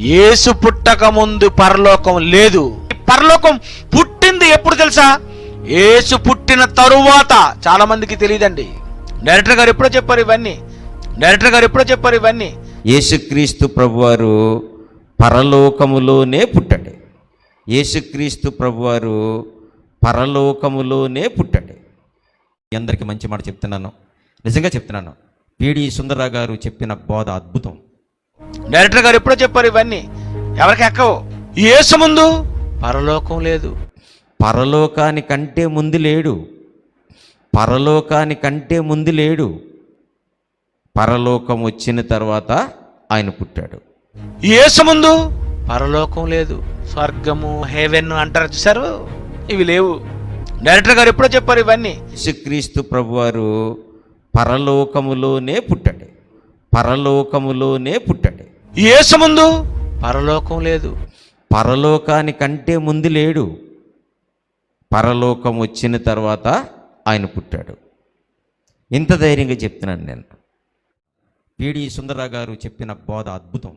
యేసు పుట్టక ముందు పరలోకం లేదు. పరలోకం పుట్టింది ఎప్పుడు తెలుసా? యేసు పుట్టిన తరువాత. చాలా మందికి తెలియదండి. డైరెక్టర్ గారు ఎప్పుడో చెప్పారు ఇవన్నీ? డైరెక్టర్ గారు ఎప్పుడో చెప్పారు ఇవన్నీ? యేసుక్రీస్తు ప్రభువారు పరలోకములోనే పుట్టాడు. యేసుక్రీస్తు ప్రభువారు పరలోకములోనే పుట్టాడు. మీ అందరికీ మంచి మాట చెప్తున్నాను. నిజంగా చెప్తున్నాను. పీడి సుందర గారు చెప్పిన బోధ అద్భుతం. డైరెక్టర్ గారు ఎప్పుడో చెప్పారు ఇవన్నీ. ఎవరికి ఎక్కవు. యేసు ముందు? పరలోకం లేదు. పరలోకానికంటే ముందు లేడు. పరలోకానికంటే ముందు లేడు. పరలోకం వచ్చిన తర్వాత ఆయన పుట్టాడు. యేసు ముందు? పరలోకం లేదు. స్వర్గము హెవెన్ అంటారు చూసారు ఇవి లేవు. డైరెక్టర్ గారు ఎప్పుడో చెప్పారు ఇవన్నీ. యేసుక్రీస్తు ప్రభువారు పరలోకములోనే పుట్టాడు. పరలోకములోనే పుట్టాడు. యేసు ముందు? పరలోకం లేదు. పరలోకానికంటే ముందు లేడు. పరలోకం వచ్చిన తర్వాత ఆయన పుట్టాడు. ఇంత ధైర్యంగా చెప్తున్నాను నేను. పిడి సుందరరావు గారు చెప్పిన బోధ అద్భుతం.